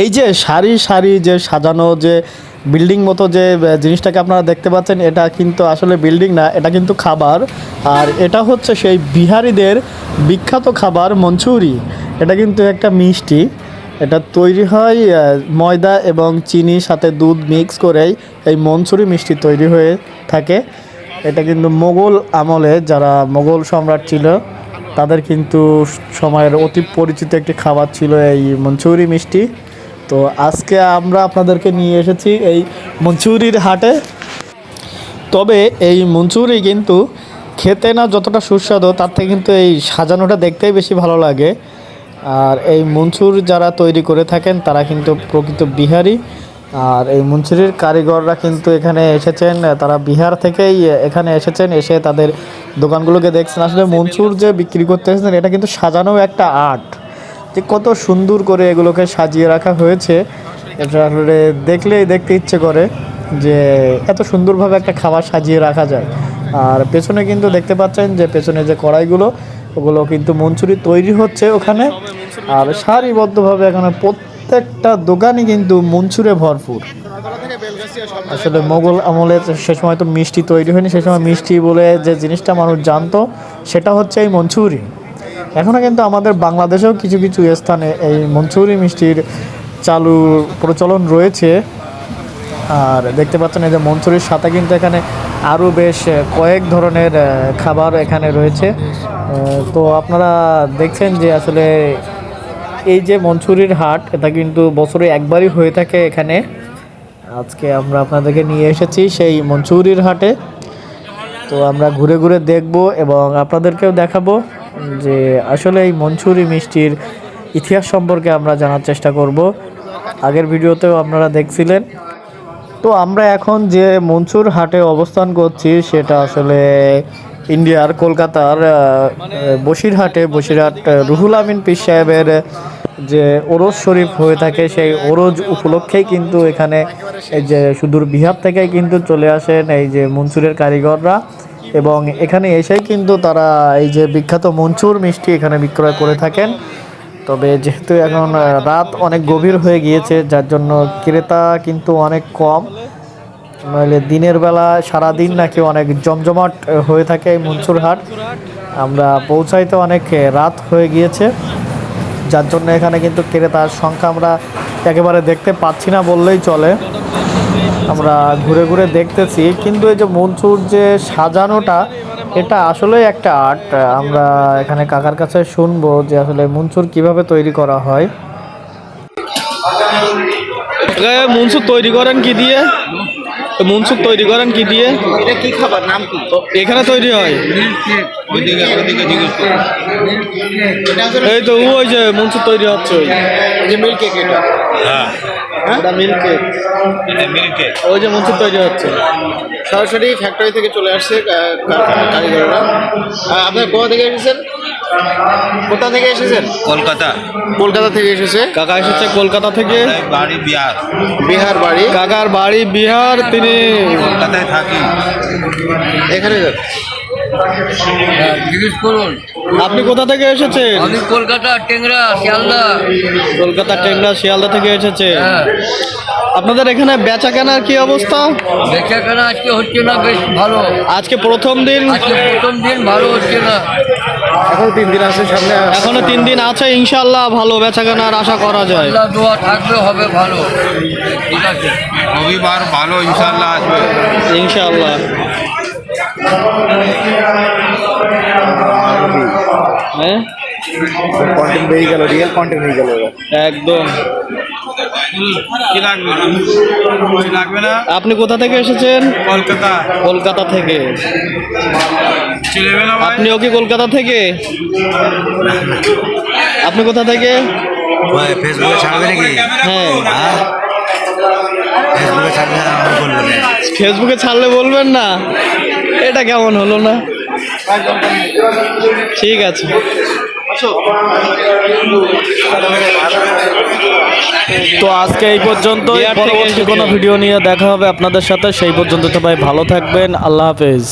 এই যে সারি সারি যে সাজানো যে বিল্ডিং মতো যে জিনিসটাকে আপনারা দেখতে পাচ্ছেন, এটা কিন্তু আসলে বিল্ডিং না, এটা কিন্তু খাবার। আর এটা হচ্ছে সেই বিহারিদের বিখ্যাত খাবার মঞ্চুরি। এটা কিন্তু একটা মিষ্টি। এটা তৈরি হয় ময়দা এবং চিনি সাথে দুধ মিক্স করেই এই মনসুরি মিষ্টি তৈরি হয়ে থাকে। এটা কিন্তু মোগল আমলে যারা মোগল সম্রাট ছিল, তাদের কিন্তু সময়ের অতি পরিচিত একটি খাবার ছিল এই মঞ্চুরি মিষ্টি। তো আজকে আমরা আপনাদেরকে নিয়ে এসেছি এই মঞ্চুরির হাটে। তবে এই মঞ্চুরি কিন্তু খেতে না যতটা সুস্বাদু, তার থেকে কিন্তু এই সাজানোটা দেখতেই বেশি ভালো লাগে। আর এই মনসুর যারা তৈরি করে থাকেন, তারা কিন্তু প্রকৃত বিহারি। আর এই মনসুরির কারিগররা কিন্তু এখানে এসেছেন, তারা বিহার থেকেই এখানে এসেছেন, এসে তাদের দোকানগুলোকে দেখছেন। আসলে মনসুর যে বিক্রি করতে এসেছেন, এটা কিন্তু সাজানো একটা আর্ট। যে কত সুন্দর করে এগুলোকে সাজিয়ে রাখা হয়েছে। এটা আসলে দেখলেই দেখতে ইচ্ছে করে যে এত সুন্দরভাবে একটা খাবার সাজিয়ে রাখা যায়। আর পেছনে কিন্তু দেখতে পাচ্ছেন যে পেছনে যে কড়াইগুলো, ওগুলো কিন্তু মঞ্চুরি তৈরি হচ্ছে ওখানে। আর সারিবদ্ধভাবে এখানে প্রত্যেকটা দোকানই কিন্তু মঞ্চুরে ভরপুর। আসলে মোগল আমলে সে সময় তো মিষ্টি তৈরি হয়নি, সে সময় মিষ্টি বলে যে জিনিসটা মানুষ জানতো, সেটা হচ্ছে এই মঞ্চুরি। এখনও কিন্তু আমাদের বাংলাদেশেও কিছু কিছু স্থানে এই মঞ্চুরি মিষ্টির চালু প্রচলন রয়েছে। আর দেখতে পাচ্ছেন এই যে মঞ্চুরির সাথে কিন্তু এখানে আরও বেশ কয়েক ধরনের খাবার এখানে রয়েছে। তো আপনারা দেখছেন যে আসলে এই যে মঞ্চুরির হাট, এটা কিন্তু বছরে একবারই হয়ে থাকে এখানে। আজকে আমরা আপনাদেরকে নিয়ে এসেছি সেই মঞ্চুরির হাটে। তো আমরা ঘুরে ঘুরে দেখব এবং আপনাদেরকেও দেখাবো। যে আসলে এই মঞ্চুরি মিষ্টির ইতিহাস সম্পর্কে আমরা জানার চেষ্টা করব। আগের ভিডিওতেও আপনারা দেখছিলেন। তো আমরা এখন যে মনসুর হাটে অবস্থান করছি, সেটা আসলে ইন্ডিয়ার কলকাতার বসিরহাটে। বসিরহাট রুহুল আমিন পীর সাহেবের যে ওরজ শরীফ হয়ে থাকে, সেই ওরজ উপলক্ষেই কিন্তু এখানে এই যে সুদূর বিহার থেকেই কিন্তু চলে আসেন এই যে মনসুরের কারিগররা। এবং এখানে এসেই কিন্তু তারা এই যে বিখ্যাত মনসুর মিষ্টি এখানে বিক্রয় করে থাকেন। তবে যেহেতু এখন রাত অনেক গভীর হয়ে গিয়েছে, যার জন্য ক্রেতা কিন্তু অনেক কম। নইলে দিনের বেলা সারা দিন নাকি অনেক জমজমাট হয়ে থাকে এই মনসুর হাট। আমরা পৌঁছাইতে অনেক রাত হয়ে গিয়েছে। যার জন্য এখানে কিন্তু ক্রেতার সংখ্যা আমরা একেবারে দেখতে পাচ্ছি না বললেই চলে। আমরা ঘুরে ঘুরে দেখতেছি কিন্তু এই যে মনসুর যে সাজানোটা এটা আসলেই একটা আর্ট। আমরা এখানে কাকার কাছে শুনব যে আসলে মনসুর কীভাবে তৈরি করা হয়। মনসুর তৈরি করেন কি দিয়ে? মনসুর তৈরি করেন কি দিয়ে? এটা কি খাবার? নাম কি? এখানে তৈরি হয়। এই তো ওই যে মনসুর তৈরি হচ্ছে ওই। এই যে মিল্ক কেক এটা। হ্যাঁ। এটা মিল্ক কেক। Milk cake. ওই যে মনসুর তৈরি হচ্ছে। সরাসরি ফ্যাক্টরি থেকে চলে আসছে কারিগররা। আহ, আপনার কোথা থেকে এসেছেন? কোথা থেকে এসেছেন? কলকাতা। কলকাতা থেকে এসেছে। কাকা এসেছে কলকাতা থেকে। বাড়ি বিহার। বিহার বাড়ি। কাকার বাড়ি বিহার তিনি কলকাতায় থাকি। এখানে। জিজ্ঞেস করুন। আপনি কোথা থেকে এসেছেন? আমি কলকাতা টেংরা শিয়ালদা। কলকাতা টেংরা শিয়ালদা থেকে এসেছে হ্যাঁ। আপনাদের এখানে বেচা কেনার কি অবস্থা? বেচা কেনা আজকে হচ্ছে না বেশ ভালো। আজকে প্রথম দিন? আজকে প্রথম দিন ভালো হচ্ছে না। এখন তিন দিন আছে সামনে। এখনও তিন দিন আছে ইনশাল্লাহ ভালো বেচা কেনার আশা করা যায়। দোয়া থাকবে হবে ভালো। ঠিক আছে। রবিবার ভালো ইনশাল্লাহ আসবে। ইনশাল্লাহ হ্যাঁ? কন্টেন্ট হয়ে গেল রিয়েল কন্টেন্ট হয়ে গেল একদম। কি লাগবে লাগবে না? আপনি কোথা থেকে এসেছেন? কলকাতা। কলকাতা থেকে। আপনিও কি কলকাতা থেকে? আপনি কোথা থেকে? ফেসবুকে ছাড়বে নাকি? হ্যাঁ। হ্যাঁ? ফেসবুকে ফেসবুকে ছাড়লে বলবেন না। এটা কেমন হলো না? ঠিক আছে। তো আজকে এই পর্যন্ত পরবর্তী কোনো ভিডিও নিয়ে দেখা হবে আপনাদের সাথে। সেই পর্যন্ত সবাই ভালো থাকবেন। আল্লাহ হাফেজ।